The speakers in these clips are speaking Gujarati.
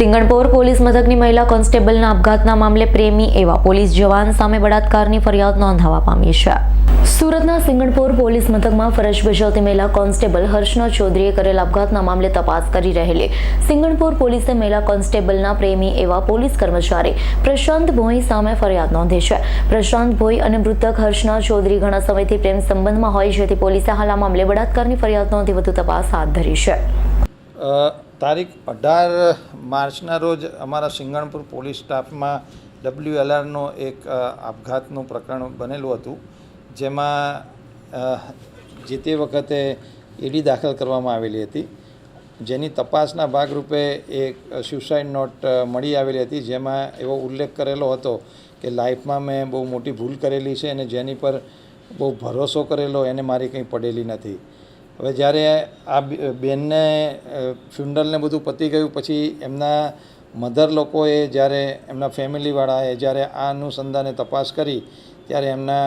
સિંગણપોર પોલીસ મથકની મહિલા કોન્સ્ટેબલના આપઘાતના મામલે પ્રેમી એવા પોલીસ જવાન સામે બળાત્કારની ફરિયાદ નોંધાવા પામી છે. સુરતના સિંગણપોર પોલીસ મથકમાં ફરજ બજાવતી મહિલા કોન્સ્ટેબલ હર્ષના ચૌધરીએ કરેલ આપઘાતના મામલે તપાસ કરી રહેલી. સિંગણપોર પોલીસે મહિલા કોન્સ્ટેબલના પ્રેમી એવા પોલીસ કર્મચારી પ્રશાંત ભોઈ સામે ફરિયાદ નોંધી છે. પ્રશાંત ભોઈ અને મૃતક હર્ષના ચૌધરી ઘણા સમયથી પ્રેમ સંબંધમાં હોય જેથી પોલીસે હાલ આ મામલે બળાત્કારની ફરિયાદ નોંધી વધુ તપાસ હાથ ધરી છે. તારીખ અઢાર માર્ચના રોજ અમારા સિંગણપુર પોલીસ સ્ટાફમાં ડબલ્યુએલઆરનો એક આપઘાતનું પ્રકરણ બનેલું હતું, જેમાં જે તે વખતે ઈડી દાખલ કરવામાં આવેલી હતી. જેની તપાસના ભાગરૂપે એક સ્યુસાઇડ નોટ મળી આવેલી હતી, જેમાં એવો ઉલ્લેખ કરેલો હતો કે લાઈફમાં મેં બહુ મોટી ભૂલ કરેલી છે અને જેની પર બહુ ભરોસો કરેલો એને મારી કંઈ પડેલી નથી. હવે જ્યારે આ બેનને ફ્યુનરલને બધું પતી ગયું, પછી એમના મધર લોકોએ જ્યારે એમના ફેમિલીવાળાએ જ્યારે આ અનુસંધાને તપાસ કરી, ત્યારે એમના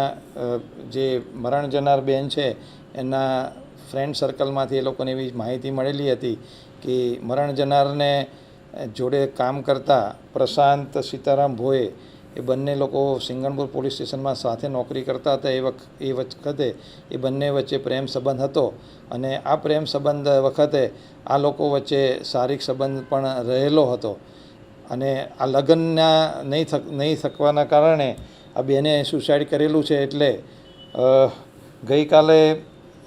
જે મરણ જનાર બેન છે, એના ફ્રેન્ડ સર્કલમાંથી એ લોકોને એવી માહિતી મળેલી હતી કે મરણ જનારને જોડે કામ કરતા પ્રશાંત સીતારામ ભોએ એ બંને લોકો સિંગણપુર પોલીસ સ્ટેશનમાં સાથે નોકરી કરતા હતા, એ વખ એ વખતે એ બંને વચ્ચે પ્રેમ સંબંધ હતો અને આ પ્રેમ સંબંધ વખતે આ લોકો વચ્ચે શારીરિક સંબંધ પણ રહેલો હતો. અને આ લગ્નના નહીં થક, નહીં થકવાના કારણે આ બેને સુસાઇડ કરેલું છે એટલે ગઈકાલે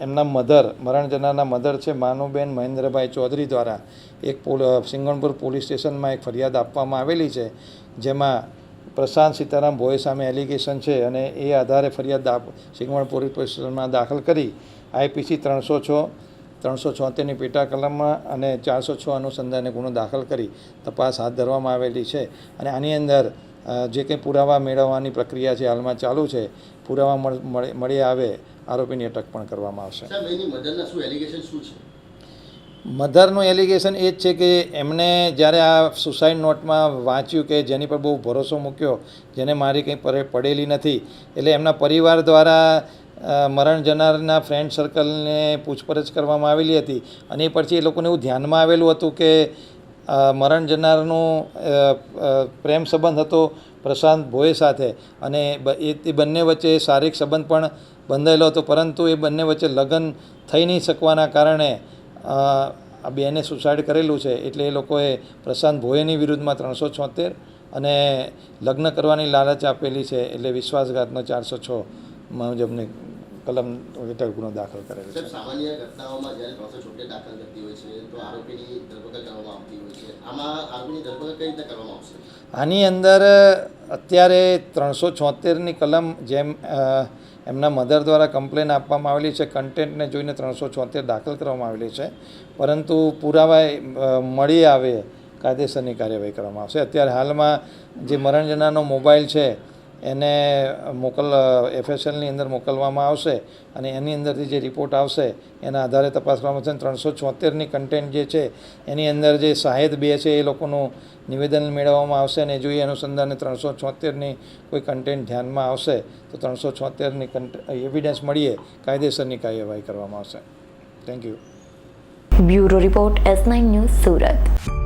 એમના મધર, મરણ મધર છે માનુબેન મહેન્દ્રભાઈ ચૌધરી દ્વારા એક પોલ, સિંગણપુર પોલીસ સ્ટેશનમાં એક ફરિયાદ આપવામાં આવેલી છે, જેમાં પ્રશાંત સીતારામ ભોય સામે એલિગેશન છે અને એ આધારે ફરિયાદ સિંગવણ પોલીસ સ્ટેશનમાં દાખલ કરી. આઈપીસી ત્રણસો છ, ત્રણસો છોતેરની પેટા કલમમાં અને ચારસો છ અનુસંધાને ગુનો દાખલ કરી. તપાસ હાથ ધરવામાં આવેલી છે અને આની અંદર જે કંઈ પુરાવા મેળવવાની પ્રક્રિયા છે હાલમાં ચાલુ છે, પુરાવા મળ- આવે, આરોપીની અટક પણ કરવામાં આવશે. મધરના એલિગેશન એ જ છે કે એમણે જ્યારે આ સુસાઇડ નોટમાં વાંચ્યું કે જેની પર બહુ ભરોસો મૂક્યો, જેને મારી કંઈ પડેલી નથી, એટલે એમના પરિવાર દ્વારા મરણ જનારના ફ્રેન્ડ સર્કલને પૂછપરછ કરવામાં આવેલી હતી. અને એ પછી એ લોકોને એવું ધ્યાનમાં આવેલું હતું કે મરણ જનારનું પ્રેમ સંબંધ હતો પ્રશાંત ભોય સાથે. અને એ બંને વચ્ચે શારીરિક સંબંધ પણ બંધાયેલો હતો, પરંતુ એ બંને વચ્ચે લગ્ન થઈ નહીં શકવાના કારણે આ બેને સુસાઇડ કરેલું છે એટલે એ લોકોએ પ્રશાંત ભોયની વિરુદ્ધમાં ત્રણસો છોતેર અને લગ્ન કરવાની લાલચ આપેલી છે એટલે વિશ્વાસઘાતનો ચારસો છ મુજબની કલમ હેઠળ ગુનો દાખલ કરેલો છે. સામાન્ય ઘટનાઓમાં જ્યારે ત્રણસો છોતેર દાખલ કરતી હોય છે તો આરોપીની ધરપકડ કરવામાં આવતી હોય છે. આમાં આરોપીની ધરપકડ કઈ રીતે કરવામાં આવશે? આની અંદર અત્યારે ત્રણસો છોતેરની કલમ જેમ એમના મધર દ્વારા કમ્પ્લેન આપવામાં આવેલી છે. કન્ટેન્ટને જોઈને ત્રણસો છોતેર દાખલ કરવામાં આવેલી છે. પરંતુ પુરાવા મળી આવે કાયદેસરની કાર્યવાહી કરવામાં આવશે. અત્યારે હાલમાં જે મરણ જનારનો મોબાઈલ છે એને મોકલ એફએસએલની અંદર મોકલવામાં આવશે અને એની અંદરથી જે રિપોર્ટ આવશે, એના આધારે તપાસ કરવામાં આવશે. ત્રણસો છોતેરની કન્ટેન્ટ જે છે, એની અંદર જે સાહેદ બે છે, એ લોકોનું નિવેદન મેળવવામાં આવશે અને જો એ અનુસંધાને ત્રણસો છોતેરની કોઈ કન્ટેન્ટ ધ્યાનમાં આવશે, તો ત્રણસો છોતેરની એવિડન્સ મળીએ, કાયદેસરની કાર્યવાહી કરવામાં આવશે. Thank you bureau report S nine news Surat.